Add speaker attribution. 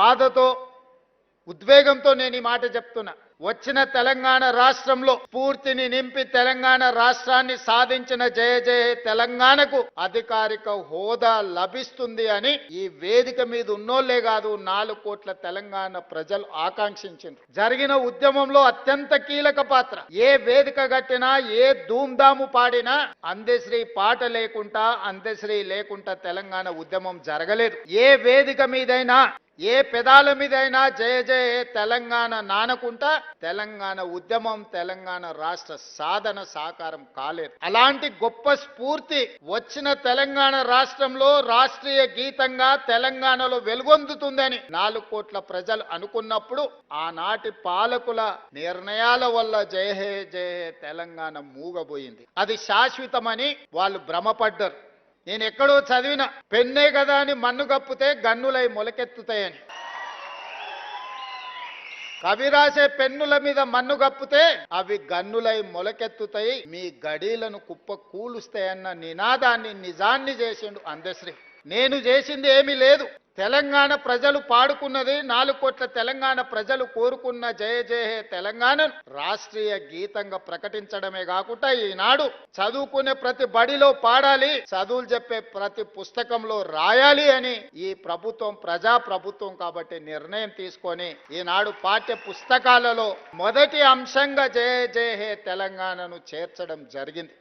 Speaker 1: బాధతో ఉద్వేగంతో నేను ఈ మాట చెప్తున్నా. వచ్చిన తెలంగాణ రాష్ట్రంలో పూర్తిని నింపి తెలంగాణ రాష్ట్రాన్ని సాధించిన జయ జయ తెలంగాణకు అధికారిక హోదా లభిస్తుంది అని ఈ వేదిక మీద ఉన్నోళ్ళే కాదు నాలుగు కోట్ల తెలంగాణ ప్రజలు ఆకాంక్షించారు జరిగిన ఉద్యమంలో అత్యంత కీలక పాత్ర. ఏ వేదిక కట్టినా ఏ ధూమ్ధాము పాడినా అందశ్రీ పాట లేకుండా అందశ్రీ లేకుండా తెలంగాణ ఉద్యమం జరగలేదు. ఏ వేదిక మీదైనా ఏ పెదాల మీదైనా జయ జయ తెలంగాణ నానకుంటా తెలంగాణ ఉద్యమం తెలంగాణ రాష్ట్ర సాధన సాకారం కాలేదు. అలాంటి గొప్ప స్ఫూర్తి వచ్చిన తెలంగాణ రాష్ట్రంలో రాష్ట్రీయ గీతంగా తెలంగాణలో వెలుగొందుతుందని నాలుగు కోట్ల ప్రజలు అనుకున్నప్పుడు ఆనాటి పాలకుల నిర్ణయాల వల్ల జయ హే జయ హే తెలంగాణ మూగబోయింది. అది శాశ్వతమని వాళ్ళు భ్రమపడ్డారు. నేను ఎక్కడో చదివిన పెన్నే కదా అని మన్ను కప్పితే గన్నులై మొలకెత్తుతాయని. కవి రాసే పెన్నుల మీద మన్ను కప్పితే అవి గన్నులై మొలకెత్తుతాయి మీ గడీలను కుప్ప కూలుస్తాయన్న నినాదాన్ని నిజాన్ని చేసిండు అందశ్రీ నేను చేసింది ఏమీ లేదు. తెలంగాణ ప్రజలు పాడుకున్నది నాలుగు కోట్ల తెలంగాణ ప్రజలు కోరుకున్న జయ జయ తెలంగాణ తెలంగాణను రాష్ట్రీయ గీతంగా ప్రకటించడమే కాకుండా ఈనాడు చదువుకునే ప్రతి బడిలో పాడాలి చదువులు చెప్పే ప్రతి పుస్తకంలో రాయాలి అని ఈ ప్రభుత్వం ప్రజా ప్రభుత్వం కాబట్టి నిర్ణయం తీసుకొని ఈనాడు పాఠ్య పుస్తకాలలో మొదటి అంశంగా జయ జయ హే తెలంగాణను చేర్చడం జరిగింది.